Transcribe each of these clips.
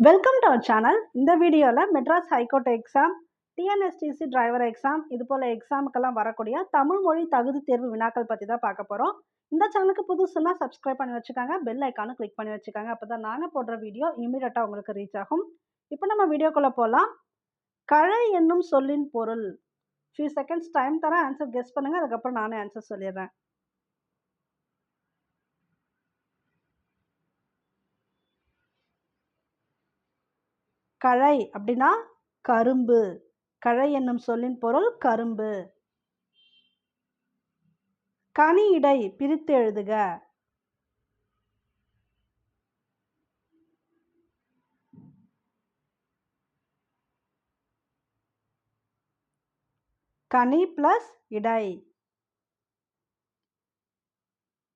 Welcome to our channel இந்த வீடியோவில் Madras high court exam TNSTC driver exam இது போல் எக்ஸாமுக்கெல்லாம் வரக்கூடிய தமிழ் மொழி தகுதி தேர்வு வினாக்கள் பற்றி தான் பார்க்க போகிறோம் இந்த சேனலுக்கு புதுசுனா சப்ஸ்கிரைப் பண்ணி வச்சுக்காங்க. பெல் ஐக்கானும் கிளிக் பண்ணி வச்சுக்காங்க. அப்போ தான் நாங்கள் போடுற வீடியோ இமீடியட்டாக உங்களுக்கு ரீச் ஆகும். இப்போ நம்ம வீடியோக்குள்ளே போகலாம் கழை என்னும் சொல்லின் பொருள். ஃபியூ செகண்ட்ஸ் டைம் தரேன். ஆன்சர் கெஸ் பண்ணுங்கள் அதுக்கப்புறம் நானே ஆன்சர் சொல்லிடுறேன். கழை அப்படின்னா கரும்பு. கழை என்னும் சொல்லின் பொருள் கரும்பு. கனி இடை பிரித்து எழுதுக. கனி பிளஸ் இடை.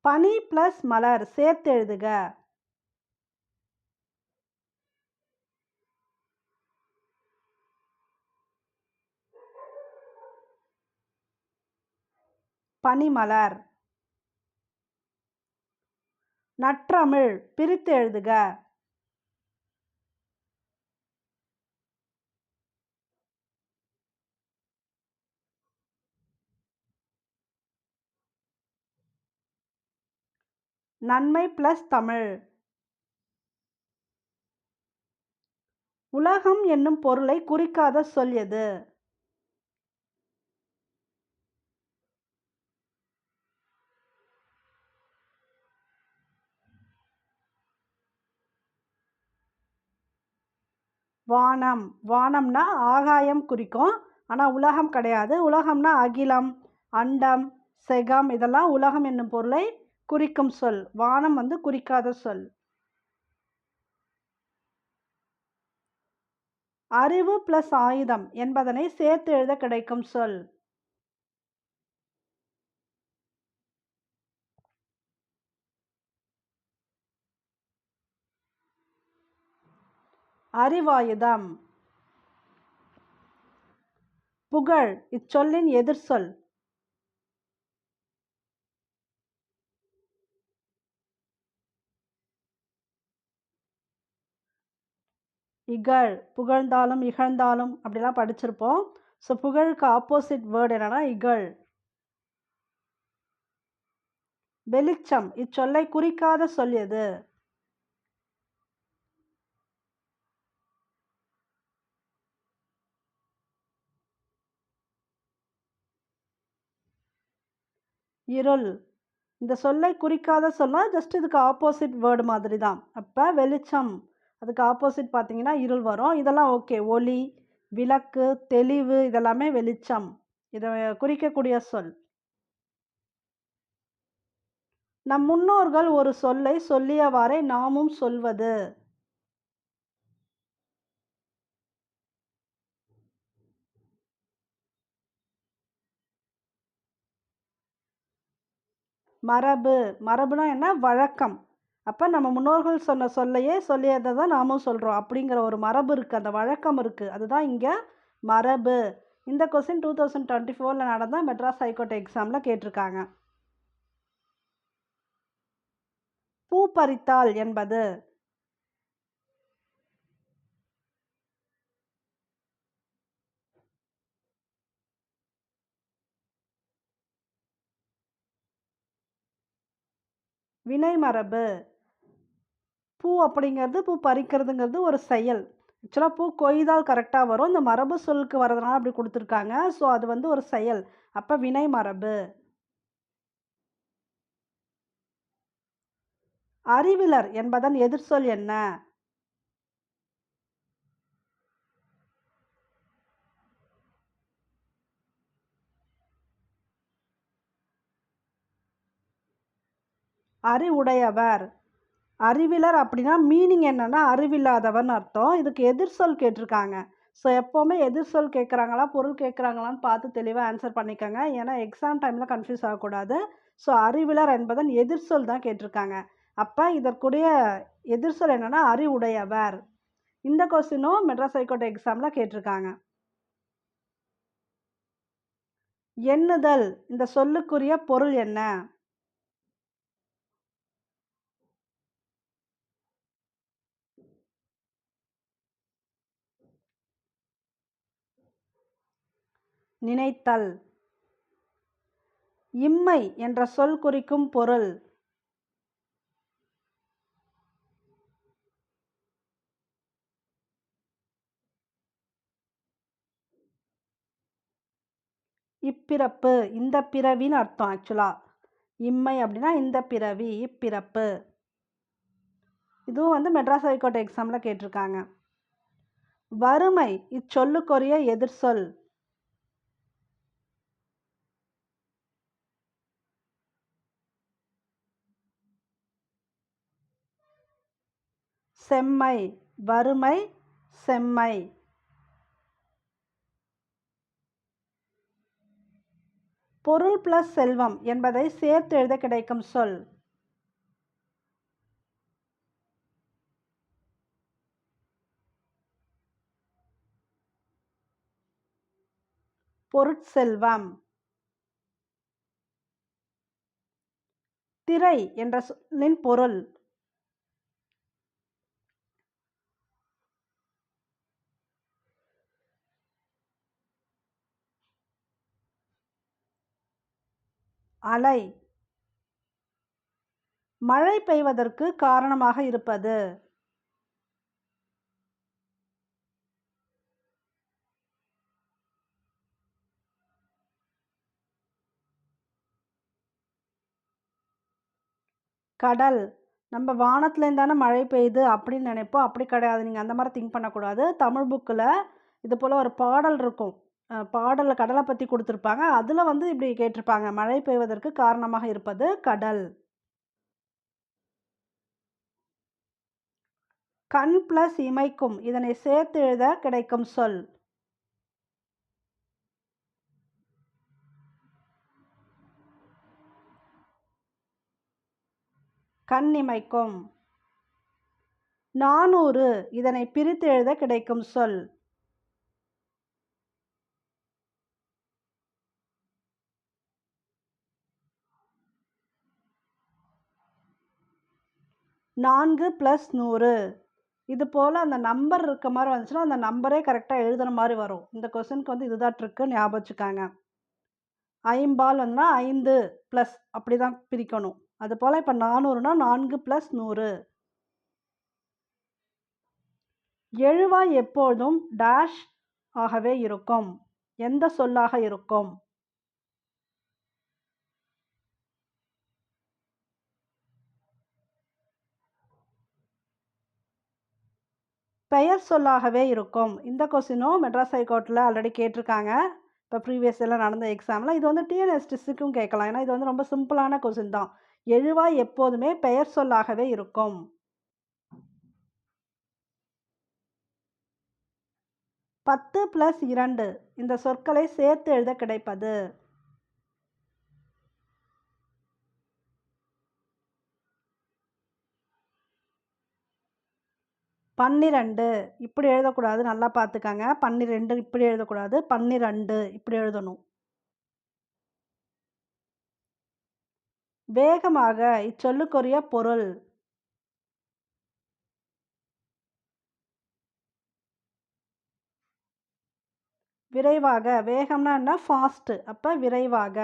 பனி பிளஸ் மலர் சேர்த்து எழுதுக. பனிமலர். நற்றமிழ் பிரித்து எழுதுக. நன்மை பிளஸ் தமிழ். உலகம் என்னும் பொருளை குறிக்காத சொல் எது? வானம். வானம்னா ஆகாயம் குறிக்கும். ஆனால் உலகம் கிடையாது. உலகம்னா அகிலம் அண்டம் செகம் இதெல்லாம் உலகம் என்னும் பொருளை குறிக்கும் சொல். வானம் வந்து குறிக்காத சொல். அறிவு பிளஸ் ஆயுதம் என்பதனை சேர்த்து எழுத கிடைக்கும் சொல். அறிவாயுதம். புகழ் இச்சொல்லின் எதிர்சொல். இகழ் புகழ்ந்தாலும் இகழ்ந்தாலும் அப்படிலாம் படிச்சிருப்போம். ஸோ புகழுக்கு ஆப்போசிட் வேர்டு என்னன்னா இகழ். வெளிச்சம் இச்சொல்லை குறிக்காத சொல் எது? இருள். இந்த சொல்லை குறிக்காத சொன்னால் ஜஸ்ட் இதுக்கு ஆப்போசிட் வேர்டு மாதிரி தான் அப்போ வெளிச்சம். அதுக்கு ஆப்போசிட் பார்த்தீங்கன்னா இருள் வரும். இதெல்லாம் ஓகே ஒளி விளக்கு தெளிவு இதெல்லாமே வெளிச்சம். இதை குறிக்கக்கூடிய சொல். நம் முன்னோர்கள் ஒரு சொல்லை சொல்லியவாறே நாமும் சொல்வது. மரபு. மரபுனா என்ன? வழக்கம். அப்போ நம்ம முன்னோர்கள் சொன்ன சொல்லையே சொல்லியதை தான் நாமும் சொல்கிறோம் அப்படிங்கிற ஒரு மரபு இருக்குது அந்த வழக்கம் இருக்குது அதுதான் இங்கே மரபு. இந்த கொஸ்டின் டூ தௌசண்ட் டுவெண்ட்டி ஃபோரில் நடந்த மெட்ராஸ் ஹைகோர்ட் எக்ஸாமில் கேட்டிருக்காங்க. பூ பறித்தால் என்பது. வினை மரபு பூ அப்படிங்கிறது பூ பறிக்கிறதுங்கிறது ஒரு செயல். ஆக்சுவலாக பூ கொய்தால் கரெக்டாக வரும். இந்த மரபு சொல்லுக்கு வரதுனால அப்படி கொடுத்துருக்காங்க. ஸோ அது வந்து ஒரு செயல். அப்போ வினை மரபு அறிவிலர் என்பதன் எதிர்சொல் என்ன? அறிவுடையவர். அறிவிலர் அப்படின்னா மீனிங் என்னன்னா அறிவில்லாதவன் அர்த்தம். இதுக்கு எதிர்சொல் கேட்டிருக்காங்க. ஸோ எப்போவுமே எதிர்சொல் கேட்குறாங்களா பொருள் கேட்குறாங்களான்னு பார்த்து தெளிவாக ஆன்சர் பண்ணிக்கோங்க. ஏன்னா எக்ஸாம் டைமில் கன்ஃபியூஸ் ஆகக்கூடாது. ஸோ அறிவிலர் என்பதன் எதிர்சொல் தான் கேட்டிருக்காங்க. அப்போ இதற்குடைய எதிர்சொல் என்னென்னா அறிவுடையவர். இந்த கொஸ்டினும் மெட்ராஸ் ஹைகோர்ட் எக்ஸாமில் கேட்டிருக்காங்க. எண்ணுதல். இந்த சொல்லுக்குரிய பொருள் என்ன? நினைத்தல். இம்மை என்ற சொல் குறிக்கும் பொருள். இப்பிறப்பு இந்த பிறவின்னு அர்த்தம் ஆக்சுவலாக இம்மை அப்படின்னா இந்த பிறவி இப்பிறப்பு. இதுவும் வந்து மெட்ராஸ் ஹைகோர்ட் எக்ஸாமில் கேட்டிருக்காங்க. வறுமை இச்சொல்லுக்குரிய எதிர்சொல். செம்மை வறுமை செம்மை. பொருள் பிளஸ் செல்வம் என்பதை சேர்த்து எழுத கிடைக்கும் சொல். பொருட்செல்வம். திரை என்ற சொல்லின் பொருள். அலை. மழை பெய்வதற்கு காரணமாக இருப்பது? கடல். நம்ம வானத்துலேருந்து தானே மழை பெய்யுது அப்படின்னு நினைப்போம். அப்படி கிடையாது. நீங்கள் அந்த மாதிரி திங்க் பண்ணக்கூடாது. தமிழ் புக்கில் இது போல் ஒரு பாடல் இருக்கும். பாடலில் கடலை பற்றி கொடுத்துருப்பாங்க. அதில் வந்து இப்படி கேட்டிருப்பாங்க. மழை பெய்வதற்கு காரணமாக இருப்பது கடல். கண் பிளஸ் இமைக்கும். இதனை சேர்த்து எழுத கிடைக்கும் சொல். கண் இமைக்கும். நானூறு. இதனை பிரித்து எழுத கிடைக்கும் சொல். நான்கு ப்ளஸ் நூறு. இது போல் அந்த நம்பர் இருக்க மாதிரி வந்துச்சுன்னா அந்த நம்பரே கரெக்டாக எழுதுன மாதிரி வரும். இந்த கொஸ்டினுக்கு வந்து இதுதான் ட்ரிக்கு ஞாபகம் வச்சுக்காங்க. ஐம்பால் வந்துன்னா ஐந்து ப்ளஸ் அப்படி தான் பிரிக்கணும். அது போல் இப்போ நானூறுனா நான்கு ப்ளஸ் நூறு. எழுவாய் எப்போதும் டேஷ் ஆகவே இருக்கும். எந்த சொல்லாக இருக்கும்? பெயர் சொல்லாகவே இருக்கும். இந்த கொஸ்டினும் மெட்ராஸ் ஹைகோர்ட்டில் ஆல்ரெடி கேட்டிருக்காங்க. இப்போ ப்ரீவியஸ் எல்லாம் நடந்த எக்ஸாமில் இது வந்து டிஎன்எஸ்டிஸுக்கும் கேட்கலாம். ஏன்னா இது வந்து ரொம்ப சிம்பிளான கொஸ்டின் தான். எழுவாய் எப்போதுமே பெயர் சொல்லாகவே இருக்கும். பத்து ப்ளஸ் இரண்டு. இந்த சொற்களை சேர்த்து எழுத கிடைப்பது. பன்னிரெண்டு. இப்படி எழுதக்கூடாது நல்லா பார்த்துக்கங்க. பன்னிரெண்டு இப்படி எழுதக்கூடாது பன்னிரெண்டு இப்படி எழுதணும். வேகமாக இச்சொல்லுக்குரிய பொருள். விரைவாக வேகம்னா என்ன? ஃபாஸ்ட்டு அப்போ விரைவாக.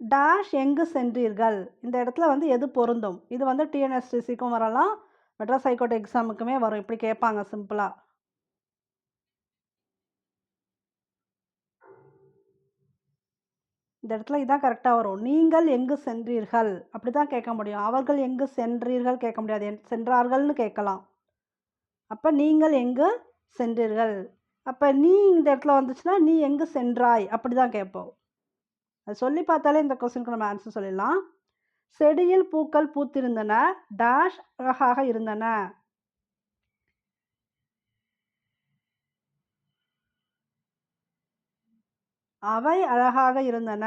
டாஷ் எங்கு சென்றீர்கள்? இந்த இடத்துல வந்து எது பொருந்தும்? இது வந்து டிஎன்எஸ்டிசிக்கும் வரலாம். மெட்ராஸ் ஹைகோர்ட் எக்ஸாமுக்குமே வரும். இப்படி கேட்பாங்க சிம்பிளாக இந்த இடத்துல இதான் கரெக்டாக வரும். நீங்கள் எங்கு சென்றீர்கள்? அப்படி தான் கேட்க முடியும். அவர்கள் எங்கு சென்றீர்கள் கேட்க முடியாது. சென்றார்கள்னு கேட்கலாம். அப்போ நீங்கள் எங்கு சென்றீர்கள்? அப்போ நீ இந்த இடத்துல வந்துச்சுன்னா நீ எங்கு சென்றாய்? அப்படி தான் கேட்போம். அது சொல்லி பார்த்தாலே இந்த கொஸ்டினுக்கு நம்ம ஆன்சர் சொல்லிடலாம். செடியில் பூக்கள் பூத்திருந்தன டேஷ் அழகாக இருந்தன. அவை அழகாக இருந்தன.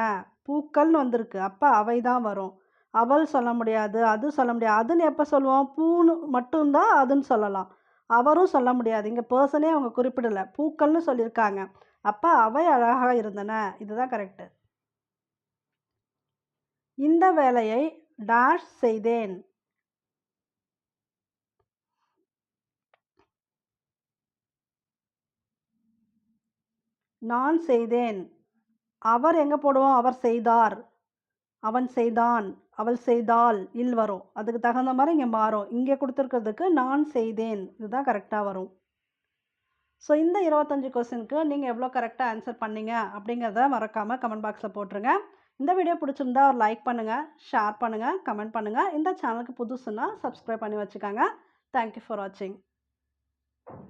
பூக்கள்னு வந்திருக்கு. அப்போ அவை தான் வரும். அவள் சொல்ல முடியாது அது சொல்ல முடியாது. அதுன்னு எப்போ சொல்லுவோம்? பூன்னு மட்டும்தான் அதுன்னு சொல்லலாம். அவரும் சொல்ல முடியாது. இங்கே பர்சனே அவங்க குறிப்பிடலை. பூக்கள்னு சொல்லியிருக்காங்க. அப்போ அவை அழகாக இருந்தன. இதுதான் கரெக்டு இந்த வேலையை டேஷ் செய்தேன். நான் செய்தேன். அவர் எங்கே போடுவோம்? அவர் செய்தார். அவன் செய்தான். அவள் செய்தால் இல் வரும். அதுக்கு தகுந்த மாதிரி இங்கே மாறும். இங்கே கொடுத்துருக்கிறதுக்கு நான் செய்தேன். இதுதான் கரெக்டாக வரும். ஸோ இந்த இருபத்தஞ்சி கொஸ்டினுக்கு நீங்கள் எவ்வளோ கரெக்டாக ஆன்சர் பண்ணீங்க அப்படிங்கிறத மறக்காமல் கமெண்ட் பாக்ஸில் போட்டுருங்க. இந்த வீடியோ பிடிச்சிருந்தா ஒரு லைக் பண்ணுங்கள் ஷேர் பண்ணுங்கள் கமெண்ட் பண்ணுங்கள் இந்த சேனலுக்கு புதுசுன்னா சப்ஸ்கிரைப் பண்ணி வச்சுக்கோங்க. தேங்க்யூ ஃபார் வாட்சிங்